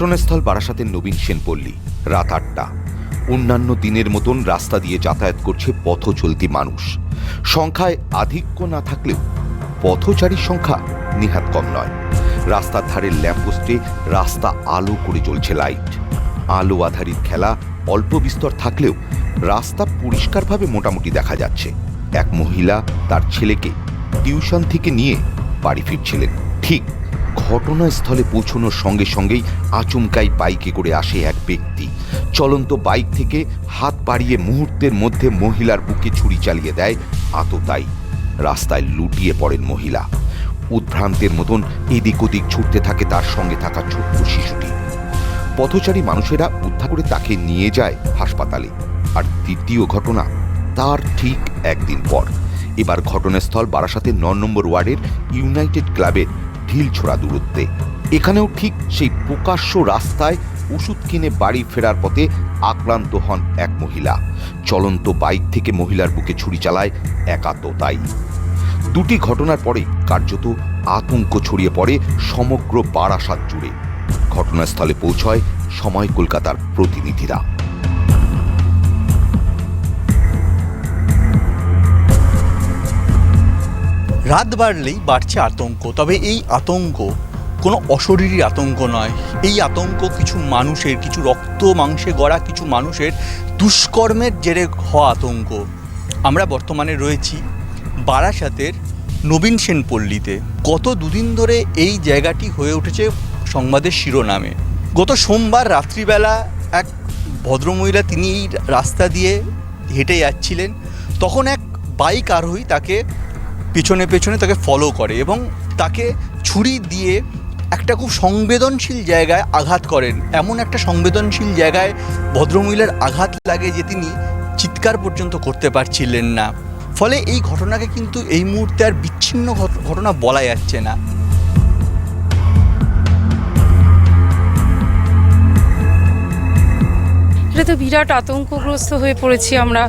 ঘটনাস্থল বারাসাতের নবীন সেনপল্লী, রাত আটটা। অন্যান্য দিনের মতন রাস্তা দিয়ে যাতায়াত করছে পথ চলতি মানুষ। সংখ্যায় আধিক্য না থাকলেও পথচারীর সংখ্যা নিহাত কম নয়। রাস্তার ধারের ল্যাম্পপোস্টে রাস্তা আলো করে চলছে লাইট। আলো আধারিত খেলা অল্প বিস্তর থাকলেও রাস্তা পরিষ্কারভাবে মোটামুটি দেখা যাচ্ছে। এক মহিলা তার ছেলেকে টিউশন থেকে নিয়ে বাড়ি ফিরছিলেন। ঠিক ঘটনাস্থলে পৌঁছানোর সঙ্গে সঙ্গেই আচমকাই বাইকে করে আসে এক ব্যক্তি। চলন্ত বাইক থেকে হাত বাড়িয়ে মুহূর্তের মধ্যে মহিলার বুকে ছুরি চালিয়ে দেয় আততাই রাস্তায় লুটিয়ে পড়েন মহিলা। উদ্ভ্রান্তের মতন এদিক ওদিক ছুটতে থাকে তার সঙ্গে থাকা ছোট্ট শিশুটি। পথচারী মানুষেরা উদ্ধার করে তাকে নিয়ে যায় হাসপাতালে। আর দ্বিতীয় ঘটনা, তার ঠিক একদিন পর। এবার ঘটনাস্থল বারাসাতের ন নম্বর ওয়ার্ডের ইউনাইটেড ক্লাবের ঢিল ছোড়া দূরত্বে। এখানেও ঠিক সেই প্রকাশ্য রাস্তায় ওষুধ কিনে বাড়ি ফেরার পথে আক্রান্ত হন এক মহিলা। চলন্ত বাইক থেকে মহিলার বুকে ছুরি চালায় একাত্মতাই দুটি ঘটনার পরে কার্যত আতঙ্ক ছড়িয়ে পড়ে সমগ্র বারাসাত জুড়ে। ঘটনাস্থলে পৌঁছয় সময় কলকাতার প্রতিনিধিরা। রাত বাড়লেই বাড়ছে আতঙ্ক, তবে এই আতঙ্ক কোনো অশরীরী আতঙ্ক নয়। এই আতঙ্ক কিছু মানুষের, কিছু রক্ত মাংসে গড়া কিছু মানুষের দুষ্কর্মের জেরে হওয়া আতঙ্ক। আমরা বর্তমানে রয়েছি বারাসাতের নবীন সেন পল্লীতে গত দুদিন ধরে এই জায়গাটি হয়ে উঠেছে সংবাদের শিরোনামে। গত সোমবার রাত্রিবেলা এক ভদ্রমহিলা তিনি রাস্তা দিয়ে হেঁটে যাচ্ছিলেন। তখন এক বাইক আরোহী তাকে পেছনে পেছনে তাকে ফলো করে এবং তাকে ছুরি দিয়ে একটা খুব সংবেদনশীল জায়গায় আঘাত করেন। এমন একটা সংবেদনশীল জায়গায় ভদ্রমহিলার আঘাত লাগে যে তিনি চিৎকার পর্যন্ত করতে পারছিলেন না। ফলে এই ঘটনাকে কিন্তু এই মুহূর্তে আর বিচ্ছিন্ন ঘটনা বলা যাচ্ছে না। এটা তো বিরাট আতঙ্কগ্রস্ত হয়ে পড়েছি আমরা।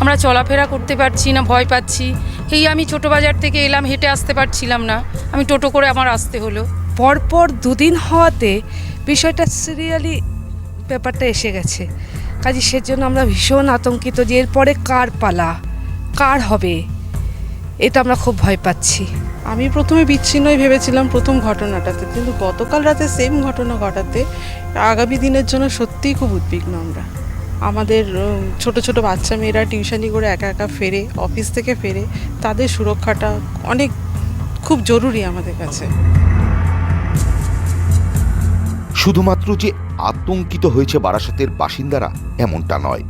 আমরা চলাফেরা করতে পারছি না, ভয় পাচ্ছি। এই আমি ছোট বাজার থেকে এলাম হেঁটে আসতে পারছিলাম না। আমি টোটো করে আমার আসতে হলো। পরপর দুদিন হওয়াতে বিষয়টা সিরিয়ালি ব্যাপারটা এসে গেছে। কাজে সেজন্য আমরা ভীষণ আতঙ্কিত যে এরপরে কার পালা কার হবে এটা আমরা খুব ভয় পাচ্ছি। আমি প্রথমে বিচ্ছিন্নই ভেবেছিলাম প্রথম ঘটনাটাতে কিন্তু গতকাল রাতে সেম ঘটনা ঘটাতে আগামী দিনের জন্য সত্যিই খুব উদ্বিগ্ন আমরা। আমাদের ছোট ছোট বাচ্চা মেয়েরা টিউশনি করে একা একা ফেরে, অফিস থেকে ফেরে, তাদের সুরক্ষাটা অনেক, খুব জরুরি আমাদের কাছে। শুধুমাত্র যে আতঙ্কিত হয়েছে বারাসাতের বাসিন্দারা, এমনটা নয়।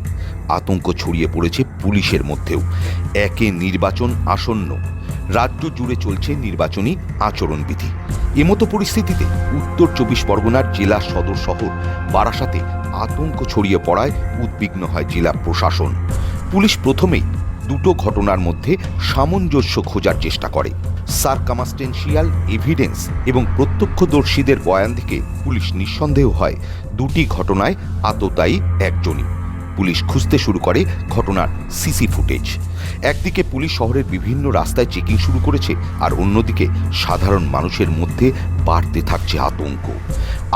আতঙ্ক ছড়িয়ে পড়েছে পুলিশের মধ্যেও। একে নির্বাচন আসন্ন। রাজ্য জুড়ে চলছে নির্বাচনী আচরণবিধি। এমতো পরিস্থিতিতে উত্তর চব্বিশ পরগনার জেলা সদর শহর বারাসাতে আতঙ্ক ছড়িয়ে পড়ায় উদ্বিগ্ন হয় জেলা প্রশাসন। পুলিশ প্রথমেই দুটো ঘটনার মধ্যে সামঞ্জস্য খোঁজার চেষ্টা করে। সার্কামাস্টেন্সিয়াল এভিডেন্স এবং প্রত্যক্ষদর্শীদের বয়ান থেকে পুলিশ নিঃসন্দেহ হয় দুটি ঘটনায় আততায়ী একজনই। পুলিশ খুঁজতে শুরু করে ঘটনার সিসি ফুটেজ। একদিকে পুলিশ শহরের বিভিন্ন রাস্তায় চেকিং শুরু করেছে আর অন্যদিকে সাধারণ মানুষের মধ্যে বাড়তে থাকছে আতঙ্ক।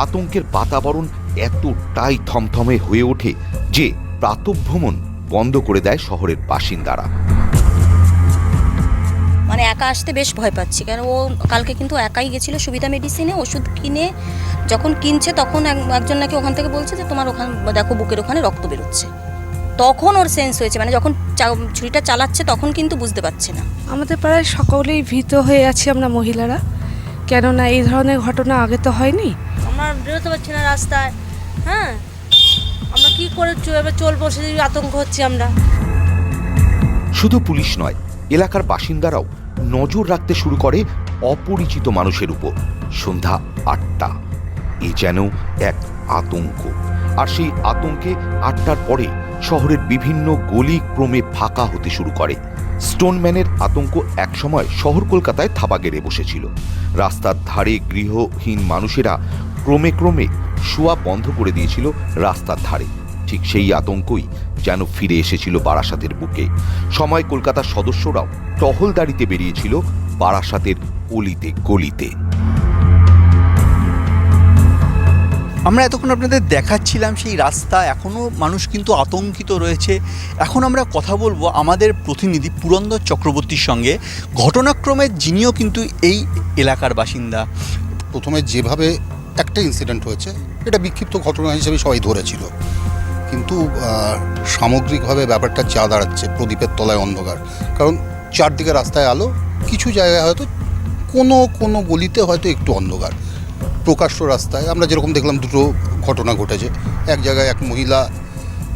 আতঙ্কের বাতাবরণ এতটাই থমথমে হয়ে ওঠে যে প্রাতভ্রমণ বন্ধ করে দেয় শহরের বাসিন্দারা। মানে একা আসতে বেশ ভয় পাচ্ছি। কারণ ও কালকে কিন্তু একাই গেছিল সুবিধা মেডিসিনে ওষুধ কিনে যখন কিনছে তখন এক- একজন নাকি ওখান থেকে বলছে যে তোমার ওখান দেখো বুকের ওখানে রক্ত বেরোচ্ছে। তখন ওর সেন্স হয়েছে মানে যখন চা- ছুরিটা চালাচ্ছে তখন কিন্তু বুঝতে পারছে না। আমাদের প্রায় সকলেই ভীত হয়ে আছি আমরা মহিলারা। কেননা এই ধরনের ঘটনা আগে তো হয়নি। আমরা বেরোতে পারছি না রাস্তায় হ্যাঁ? আমরা কি করে চ- এবার চলবো সেই আতঙ্ক হচ্ছে আমরা। শুধু পুলিশ নয় এলাকার বাসিন্দারাও নজর রাখতে শুরু করে অপরিচিত মানুষের উপর। সন্ধ্যা আটটা। এ যেন এক আতঙ্ক। আর সেই আতঙ্কে আটটার পরে শহরের বিভিন্ন গলি ক্রমে ফাঁকা হতে শুরু করে। স্টোনম্যানের আতঙ্ক একসময় শহর কলকাতায় থাবা গেড়ে বসেছিল। রাস্তার ধারে গৃহহীন মানুষেরা ক্রমে ক্রমে শোয়া বন্ধ করে দিয়েছিল রাস্তার ধারে। ঠিক সেই আতঙ্কই যেন ফিরে এসেছিল বারাসাতের বুকে। সময় কলকাতার সদস্যরাও টহলদারিতে বেরিয়েছিল বারাসাতের অলিতে গলিতে। আমরা এতক্ষণ আপনাদের দেখাচ্ছিলাম সেই রাস্তা এখনও মানুষ কিন্তু আতঙ্কিত রয়েছে। এখন আমরা কথা বলব আমাদের প্রতিনিধি পুরন্দর চক্রবর্তীর সঙ্গে। ঘটনাক্রমে যিনিও কিন্তু এই এলাকার বাসিন্দা। প্রথমে যেভাবে একটা ইনসিডেন্ট হয়েছে এটা বিক্ষিপ্ত ঘটনা হিসেবে সবাই ধরেছিল। কিন্তু সামগ্রিকভাবে ব্যাপারটা চা দাঁড়াচ্ছে প্রদীপের তলায় অন্ধকার। কারণ চারদিকে রাস্তায় আলো, কিছু জায়গায় হয়তো কোনো কোনো গলিতে হয়তো একটু অন্ধকার। প্রকাশ্য রাস্তায়, আমরা যেরকম দেখলাম দুটো ঘটনা ঘটেছে। এক জায়গায় এক মহিলা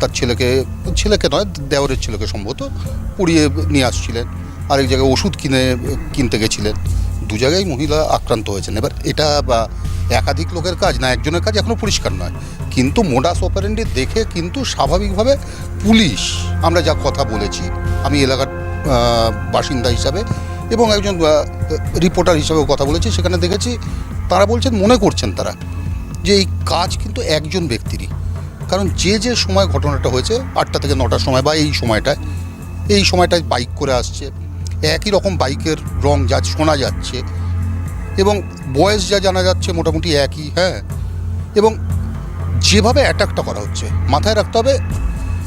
তার ছেলেকে ছেলেকে নয়, দেওরের ছেলেকে সম্ভবত পুড়িয়ে নিয়ে আসছিলেন। আরেক জায়গায় ওষুধ কিনে, কিনতে গেছিলেন। দু জায়গায় মহিলা আক্রান্ত হয়েছেন। এবার এটা বা একাধিক লোকের কাজ, না একজনের কাজ এখনও পরিষ্কার নয়। কিন্তু মোডাস অপারেন্ডি দেখে কিন্তু স্বাভাবিকভাবে পুলিশ, আমরা যা কথা বলেছি, আমি এলাকার বাসিন্দা হিসাবে এবং একজন রিপোর্টার হিসাবেও কথা বলেছি, সেখানে দেখেছি তারা বলছেন, মনে করছেন তারা যে এই কাজ কিন্তু একজন ব্যক্তিরই। কারণ যে যে সময় ঘটনাটা হয়েছে, আটটা থেকে নটার সময় বা এই সময়টায় এই সময়টায় বাইক করে আসছে, একই রকম বাইকের রং যা শোনা যাচ্ছে এবং বয়স যা জানা যাচ্ছে মোটামুটি একই হ্যাঁ? এবং যেভাবে অ্যাটাকটা করা হচ্ছে, মাথায় রাখতে হবে,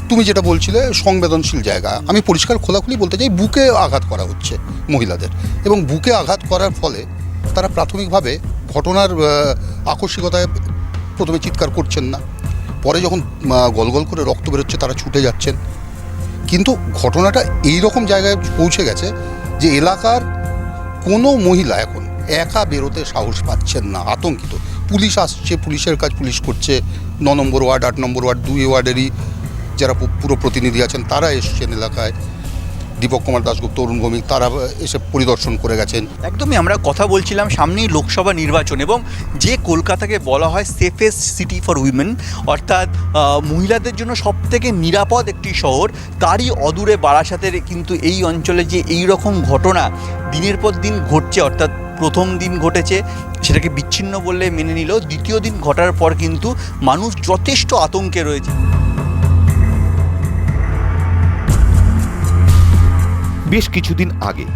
তুমি যেটা বলছিলে, সংবেদনশীল জায়গা। আমি পরিষ্কার খোলাখুলি বলতে চাই, বুকে আঘাত করা হচ্ছে মহিলাদের। এবং বুকে আঘাত করার ফলে তারা প্রাথমিকভাবে ঘটনার আকস্মিকতায় প্রথমে চিৎকার করছেন না। পরে যখন গলগল করে রক্ত বেরোচ্ছে, তারা ছুটে যাচ্ছেন। কিন্তু ঘটনাটা এই রকম জায়গায় পৌঁছে গেছে যে এলাকার কোনো মহিলা এখন একা বেরোতে সাহস পাচ্ছেন না, আতঙ্কিত। পুলিশ আসছে, পুলিশের কাজ পুলিশ করছে। ন নম্বর ওয়ার্ড, আট নম্বর ওয়ার্ড, দুই ওয়ার্ডেরই যারা পুরো প্রতিনিধি আছেন, তারা এসছেন এলাকায়। দীপক কুমার দাসগুপ্ত অরুণ ভৌমিক তারা এসে পরিদর্শন করে গেছেন। একদমই আমরা কথা বলছিলাম সামনেই লোকসভা নির্বাচন এবং যে কলকাতাকে বলা হয় সেফেস্ট সিটি ফর উইমেন অর্থাৎ মহিলাদের জন্য সবথেকে নিরাপদ একটি শহর, তারই অদূরে বারাসাতের কিন্তু এই অঞ্চলে যে এই রকম ঘটনা দিনের পর দিন ঘটছে, অর্থাৎ প্রথম দিন ঘটেছে, সেটাকে বিচ্ছিন্ন বললে মেনে নিল। দ্বিতীয় দিন ঘটার পর কিন্তু মানুষ যথেষ্ট আতঙ্কে রয়েছে। বেশ কিছুদিন আগে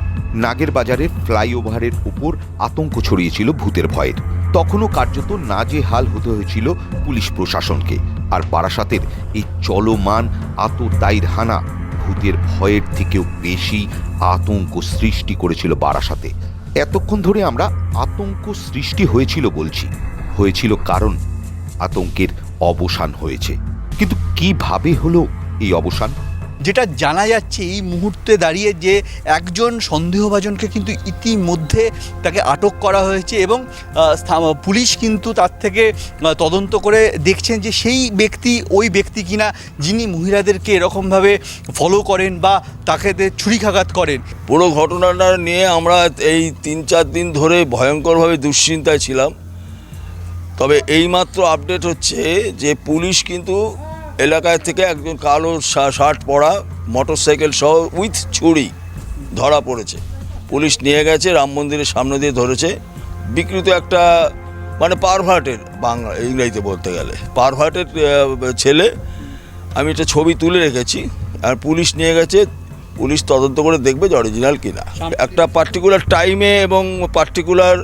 নাগের বাজারের ফ্লাইওভারের উপর আতঙ্ক ছড়িয়েছিল ভূতের ভয়ের। তখনও কার্যত নাজে হাল হতে হয়েছিল পুলিশ প্রশাসনকে। আর বারাসাতের এই চলমান আততায়ীর হানা ভূতের ভয়ের থেকেও বেশি আতঙ্ক সৃষ্টি করেছিল বারাসাতে। এতক্ষণ ধরে আমরা আতঙ্ক সৃষ্টি হয়েছিল বলছি। হয়েছিল কারণ আতঙ্কের অবসান হয়েছে। কিন্তু কীভাবে হলো এই অবসান? যেটা জানা যাচ্ছে এই মুহূর্তে দাঁড়িয়ে যে একজন সন্দেহভাজনকে কিন্তু ইতিমধ্যে তাকে আটক করা হয়েছে এবং পুলিশ কিন্তু তার থেকে তদন্ত করে দেখছেন যে সেই ব্যক্তি ওই ব্যক্তি কিনা যিনি মহিলাদেরকে এরকমভাবে ফলো করেন বা তাকে ছুরিকাঘাত করেন। পুরো ঘটনাটা নিয়ে আমরা এই তিন চার দিন ধরে ভয়ঙ্করভাবে দুশ্চিন্তায় ছিলাম। তবে এইমাত্র আপডেট হচ্ছে যে পুলিশ কিন্তু এলাকায় থেকে একজন কালো শা- শার্ট পরা মোটর সাইকেল সহ উইথ ছুরি ধরা পড়েছে। পুলিশ নিয়ে গেছে রাম মন্দিরের সামনে দিয়ে ধরেছে। বিকৃত একটা মানে পারভার্টের বাংলা ইংরেজিতে বলতে গেলে। পারভার্টের ছেলে আমি একটা ছবি তুলে রেখেছি। আর পুলিশ নিয়ে গেছে পুলিশ তদন্ত করে দেখবে যে অরিজিনাল কিনা। একটা পার্টিকুলার টাইমে এবং পার্টিকুলার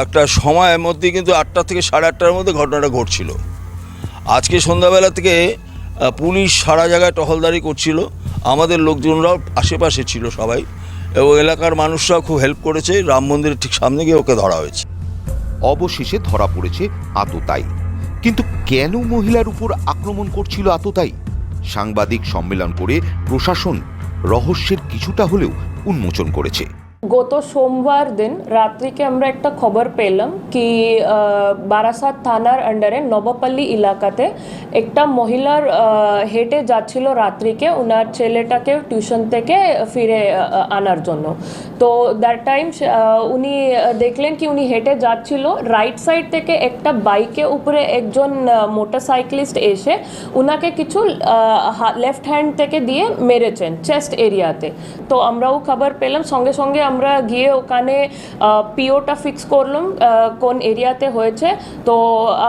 একটা সময়ের মধ্যে কিন্তু আটটা থেকে সাড়ে আটটার মধ্যে ঘটনাটা ঘটছিল। আজকে সন্ধ্যাবেলা থেকে পুলিশ সারা জায়গায় টহলদারি করছিল। আমাদের লোকজনরাও আশেপাশে ছিল সবাই। এবং এলাকার মানুষরাও খুব হেল্প করেছে। রাম মন্দিরের ঠিক সামনে গিয়ে ওকে ধরা হয়েছে। অবশেষে ধরা পড়েছে আততায়ী কিন্তু কেন মহিলার উপর আক্রমণ করছিল আততায়ী সাংবাদিক সম্মেলন করে প্রশাসন রহস্যের কিছুটা হলেও উন্মোচন করেছে। গত সোমবার দিন রাত্রিকে আমরা একটা খবর পেলাম কি বারাসাত থানার আন্ডারে নবপল্লী এলাকাতে একটা মহিলার হেঁটে যাচ্ছিল রাত্রিকে। ওনার ছেলেটাকে টিউশন থেকে ফিরে আনার জন্য। তো দ্যাট টাইম উনি দেখলেন কি উনি হেঁটে যাচ্ছিল। রাইট সাইড থেকে একটা বাইকে উপরে একজন মোটরসাইক্লিস্ট এসে উনাকে কিছু লেফট হ্যান্ড থেকে দিয়ে মেরেছেন চেস্ট এরিয়াতে তো আমরাও খবর পেলাম। সঙ্গে সঙ্গে আমরা গিয়ে ওখানে পিওটা ফিক্স করলাম কোন এরিয়াতে হয়েছে। তো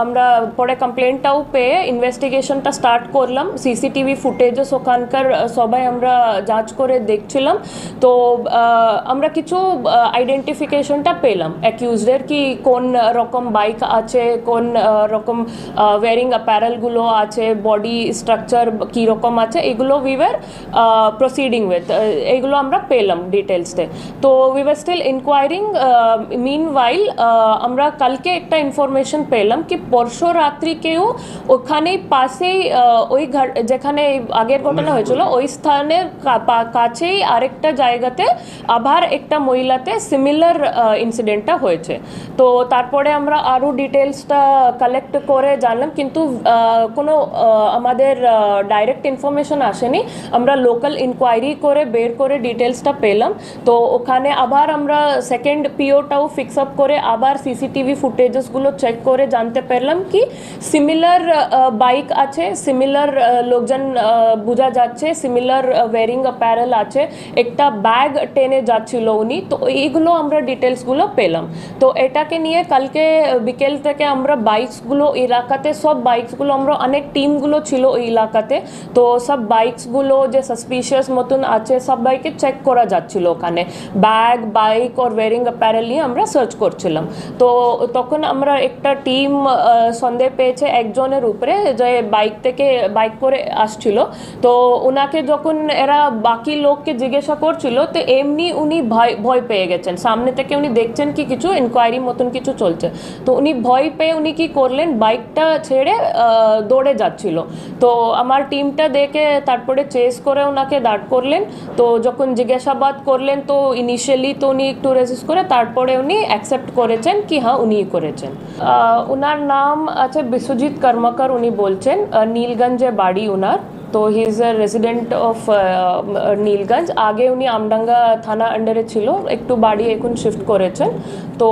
আমরা পরে কমপ্লেনটাও পেয়ে ইনভেস্টিগেশনটা স্টার্ট করলাম। সিসিটিভি ফুটেজেস ওখানকার সবাই আমরা যাচ করে দেখছিলাম। তো আমরা কিছু আইডেন্টিফিকেশনটা পেলাম। অ্যাকিউজদের কি কোন রকম বাইক আছে, কোন রকম ওয়ারিং অ্যাপারেলগুলো আছে বডি স্ট্রাকচার কী রকম আছে, এগুলো উইভার প্রসিডিং উইথ এইগুলো আমরা পেলাম ডিটেলসতে তো we were still inquiring meanwhile আমরা কালকে একটা ইনফরমেশন পেলাম কি পরশু রাত্রিকেও ওখানেই পাশেই আহ, ওই যেখানে আগের ঘটনা হয়েছিল ওই স্থানের কাছেই আরেকটা জায়গাতে আবার একটা মহিলাতে সিমিলার ইনসিডেন্টটা হয়েছে। তো তারপরে আমরা আরও ডিটেলসটা কালেক্ট করে জানলাম কিন্তু আহ, কোনো আমাদের ডাইরেক্ট ইনফরমেশন আসেনি। আমরা লোকাল ইনকোয়ারি করে বের করে ডিটেলসটা পেলাম। তো ওখানে আবার আমরা সেকেন্ড পিওটাও ফিক্স আপ করে আবার সিসিটিভি ফুটেজেসগুলো চেক করে জানতে পারলাম কি সিমিলার বাইক আছে সিমিলার লোকজন বোঝা যাচ্ছে সিমিলার ওয়ারিং অ্যাপারেল আছে, একটা ব্যাগ টেনে যাচ্ছিল উনি, তো এইগুলো আমরা ডিটেলসগুলো পেলাম। তো এটাকে নিয়ে কালকে বিকেল থেকে আমরা বাইকসগুলো এলাকাতে, সব বাইকসগুলো আমরা অনেক টিমগুলো ছিল ওই এলাকাতে, তো সব বাইকসগুলো যে সাসপিশিয়াস মতন আছে, সব বাইকে চেক করা যাচ্ছিল ওখানে। ব্যাগ, বাইক আর ওয়ারিং অ্যাপারেল নিয়ে আমরা সার্চ করছিলাম। তো তখন আমরা একটা টিম সন্দেহ পেয়েছে একজনের উপরে যে বাইক থেকে, বাইক করে আসছিল। তো ওনাকে যখন এরা বাকি লোককে জিজ্ঞাসা করছিল, তো এমনি উনি ভয় ভয় পেয়ে গেছেন। সামনে থেকে উনি দেখছেন কি কিছু ইনকোয়ারি মতন কিছু চলছে। তো উনি ভয় পেয়ে উনি কি করলেন, বাইকটা ছেড়ে দৌড়ে যাচ্ছিল। তো আমার টিমটা দেখে তারপরে চেস করে ওনাকে দাঁড় করলেন। তো যখন জিজ্ঞাসাবাদ করলেন, তো ইনিশিয়ালি তো উনি একটু রেজিস্ট করে, তারপরে উনি অ্যাকসেপ্ট করেছেন কি হ্যাঁ উনি করেছেন। ওনার নাম আছে বিশ্বজিৎ কর্মকার, উনি বলছেন নীলগঞ্জে বাড়ি ওনার তো he is a resident of Nilganj আগে উনি আমডাঙ্গা থানা আন্ডারে ছিল একটু বাড়ি এখন শিফট করেছেন। তো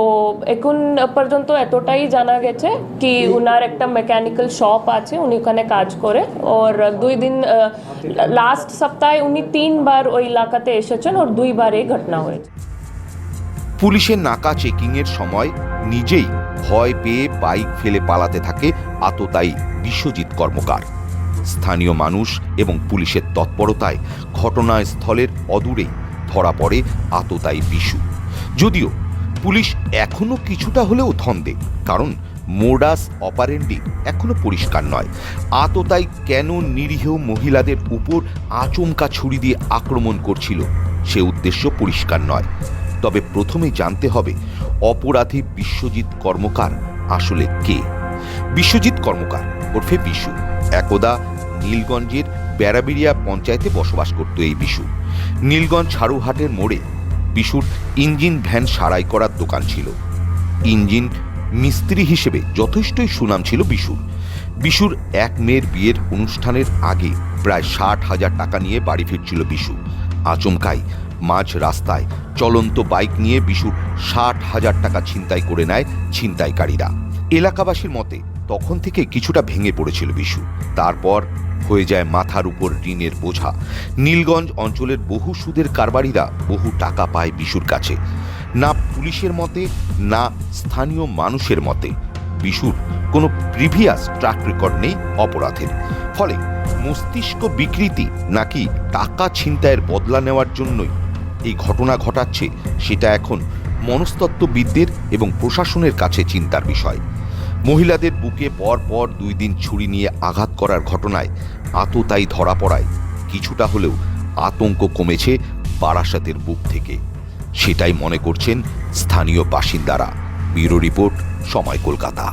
এখন পর্যন্ত এতটাই জানা গেছে কি উনার একটা মেকানিক্যাল শপ আছে উনি ওখানে কাজ করে। ওর দুই দিন লাস্ট সপ্তাহে উনি তিনবার ওই এলাকাতে এসেছেন ওর দুইবার এই ঘটনা হয়েছে। পুলিশের নাকা চেকিংয়ের সময় নিজেই ভয় পেয়ে বাইক ফেলে পালাতে থাকে আততায়ী বিশ্বজিৎ কর্মকার। স্থানীয় মানুষ এবং পুলিশের তৎপরতায় ঘটনাস্থলের অদূরেই ধরা পড়ে আততায়ী বিশু। যদিও পুলিশ এখনও কিছুটা হলেও ধন্দে, কারণ মোডাস অপারেন্ডি এখনও পরিষ্কার নয়। আততাই কেন নিরীহ মহিলাদের উপর আচমকা ছুরি দিয়ে আক্রমণ করছিল সে উদ্দেশ্য পরিষ্কার নয়। তবে প্রথমে জানতে হবে অপরাধী বিশ্বজিৎ কর্মকার আসলে কে। বিশ্বজিৎ কর্মকার ওরফে বিশু, একদা নীলগঞ্জের বেড়াবিড়িয়া পঞ্চায়েতে বসবাস করত এই বিশু। নীলগঞ্জ ছাড়ুহাটের মোড়ে বিশুর ইঞ্জিন ভ্যান সারাই করার দোকান ছিল। ইঞ্জিন মিস্ত্রি হিসেবে যথেষ্টই সুনাম ছিল বিশুর। বিশুর এক মেয়ের বিয়ের অনুষ্ঠানের আগে প্রায় ষাট হাজার টাকা নিয়ে বাড়ি ফিরছিল বিশু। আচমকাই মাঝ রাস্তায় চলন্ত বাইক নিয়ে বিশুর ষাট হাজার টাকা ছিনতাই করে নেয় ছিনতাইকারীরা। এলাকাবাসীর মতে তখন থেকে কিছুটা ভেঙে পড়েছিল বিশু। তারপর হয়ে যায় মাথার উপর ঋণের বোঝা। নীলগঞ্জ অঞ্চলের বহু সুদের কারবারিরা বহু টাকা পায় বিশুর কাছে। না পুলিশের মতে, না স্থানীয় মানুষের মতে, বিশুর কোনো প্রিভিয়াস ট্র্যাক রেকর্ড নেই অপরাধের। ফলে মস্তিষ্ক বিকৃতি নাকি টাকা ছিনতাইয়ের বদলা নেওয়ার জন্যই এই ঘটনা ঘটাচ্ছে, সেটা এখন মনস্তত্ত্ববিদদের এবং প্রশাসনের কাছে চিন্তার বিষয়। মহিলাদের বুকে পর পর দুই দিন ছুরি নিয়ে আঘাত করার ঘটনায় আততাই ধরা পড়ায়। কিছুটা হলেও আতঙ্ক কমেছে বারাসাতের বুক থেকে। সেটাই মনে করছেন স্থানীয় বাসিন্দারা। ব্যুরো রিপোর্ট সময় কলকাতা।